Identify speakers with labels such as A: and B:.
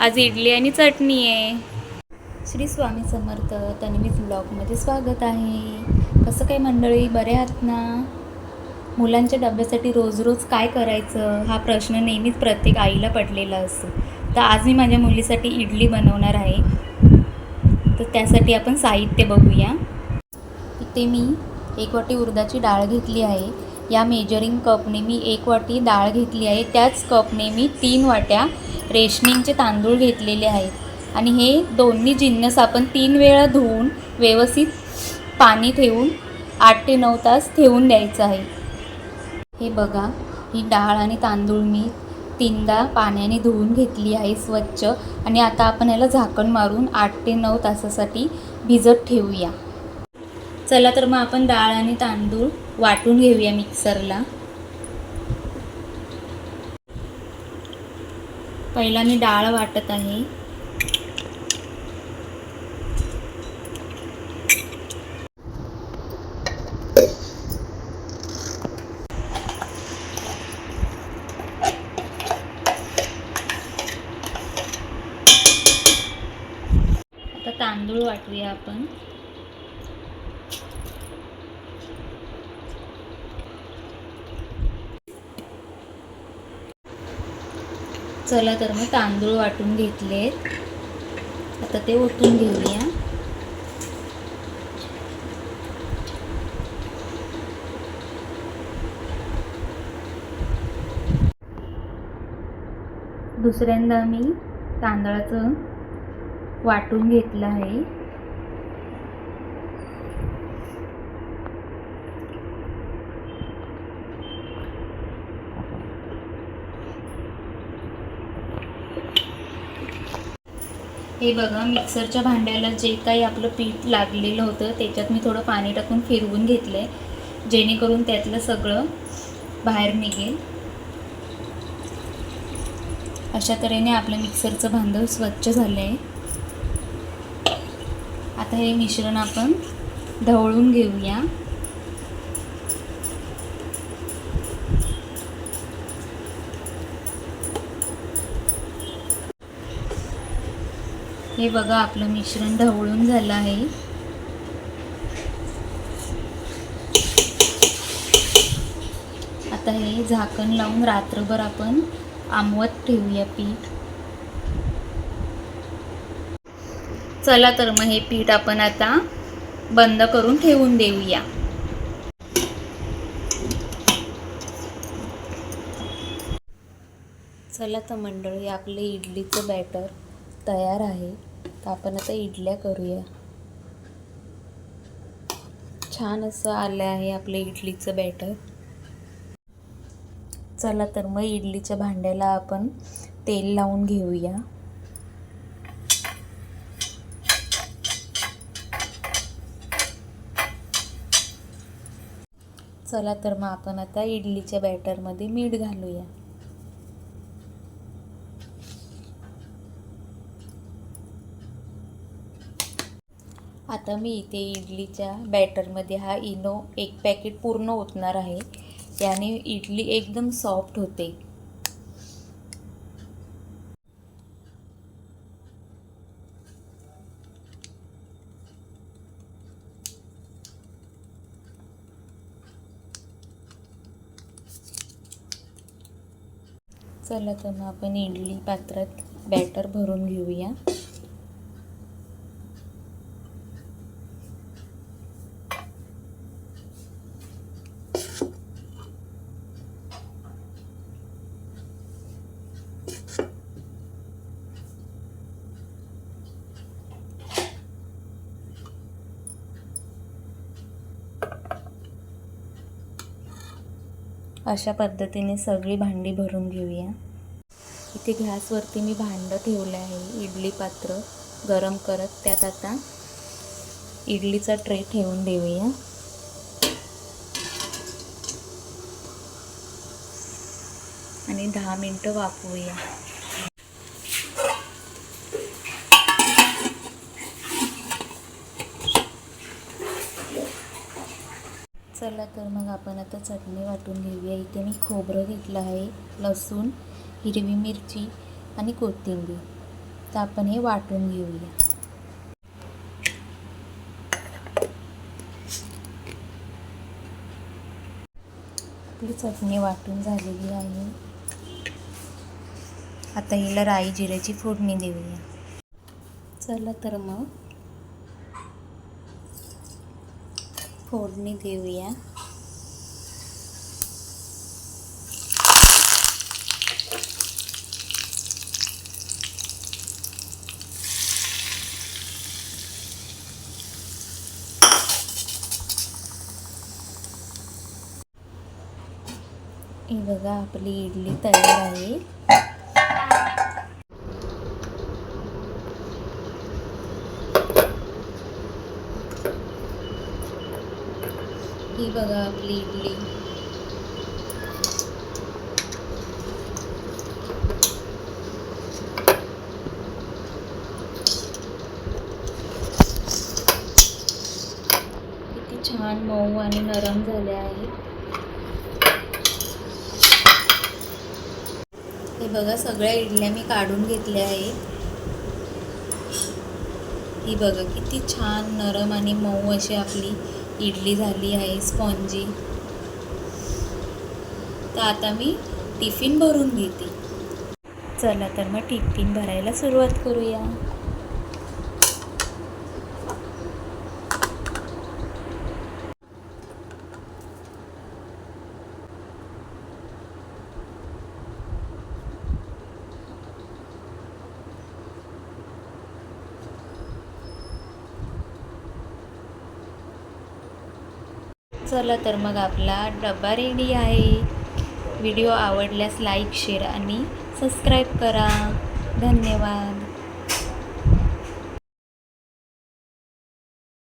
A: आज इडली आणि चटणी आहे. श्री स्वामी समर्थ तन्वीज ब्लॉगमध्ये स्वागत आहे. कसं काय मंडळी बरे आहात ना? मुलांच्या डब्यासाठी रोज रोज काय करायचं? हा प्रश्न नेहमीच प्रत्येक आईला पडलेला असतो. तर आज मी माझ्या मुलीसाठी इडली बनवणार आहे. तर त्यासाठी आपण साहित्य बघूया. इथे मी एक वाटी उडदाची डाळ घेतली आहे. या मेजरिंग कपने मी एक वाटी डाळ घेतली आहे. त्याच कपने मी तीन वाट्या रेशनिंगचे तांदूळ घेतलेले आहेत. आणि हे दोन्ही जिन्नस आपण तीन वेळा धुवून व्यवस्थित पाणी ठेवून आठ ते नऊ तास ठेवून द्यायचं आहे. हे बघा ही डाळ आणि तांदूळ मी तीनदा पाण्याने धुवून घेतली आहे स्वच्छ. आणि आता आपण याला झाकण मारून आठ ते नऊ तासासाठी भिजत ठेवूया. चला तर मग आपण डाळ आणि तांदूळ वाटून घेऊया मिक्सरला. पहिला मी डाळ वाटत आहे. आता तांदूळ वाटूया आपण. चला तर मग तांदूळ वाटून घेतलेत. आता ते ओतून घेऊया. दुसऱ्यांदा मी तांदळाचं वाटून घेतलं आहे. हे बघा मिक्सरच्या भांड्याला जे काही आपलं पीठ लागलेलं होतं त्याच्यात मी थोडं पाणी टाकून फिरवून घेतलं आहे जेणेकरून त्यातलं सगळं बाहेर निघेल. अशा तऱ्हेने आपलं मिक्सरचं भांडं स्वच्छ झालं आहे आता हे मिश्रण आपण ढवळून घेऊया. हे बघा आपलं मिश्रण ढवळून झालं आहे. आता हे झाकण लावून रात्रभर आपण आंबवत ठेवूया पीठ. चला तर मग हे पीठ आपण आता बंद करून ठेवून देऊया. चला तर मंडळी आपलं इडलीचं बॅटर तयार आहे. तर आपण आता इडल्या करूया. छान असं आलं आहे आपलं इडलीचं बॅटर चला तर मग इडलीच्या भांड्याला आपण तेल लावून घेऊया. चला तर मग आपण आता इडलीच्या बॅटरमध्ये मीठ घालूया. आता मी इथे इडलीच्या बॅटरमध्ये हा इनो एक पॅकेट पूर्ण ओतणार आहे. याने इडली एकदम सॉफ्ट होते. चला तर मग आपण इडली पात्रात बॅटर भरून घेऊया. अशा पद्धतीने सगळी भांडी भरून घेऊया. इथे गॅसवरती मी भांडं ठेवलं आहे. इडली पात्र गरम करत त्यात आता इडलीचा ट्रे ठेवून देऊया. आणि दहा मिनटं वाफवूया. चला तर मग आपण आता चटणी वाटून घेऊया. इथे मी खोबरं घेतलं आहे लसूण हिरवी मिरची आणि कोथिंबीर. तर आपण हे वाटून घेऊया. आपली चटणी वाटून झालेली आहे. आता हिला राई जिऱ्याची फोडणी देऊया. चला तर मग फोडणी देऊया. बघा आपली इडली तयार आहे. ही बघा आपली इडली. किती छान मऊ आणि नरम झाले आहे हे बघा सगळ्या इडल्या मी काढून घेतल्या आहे ही बघा किती छान नरम आणि मऊ अशी आपली इडली झाली आहे स्पॉन्जी. तर आता मी टिफिन भरून घेते. चला तर मग टिफिन भरायला सुरुवात करूया. चला तर मग आपला डबा रेडी आहे. व्हिडिओ आवडल्यास लाईक शेअर आणि सबस्क्राईब करा. धन्यवाद.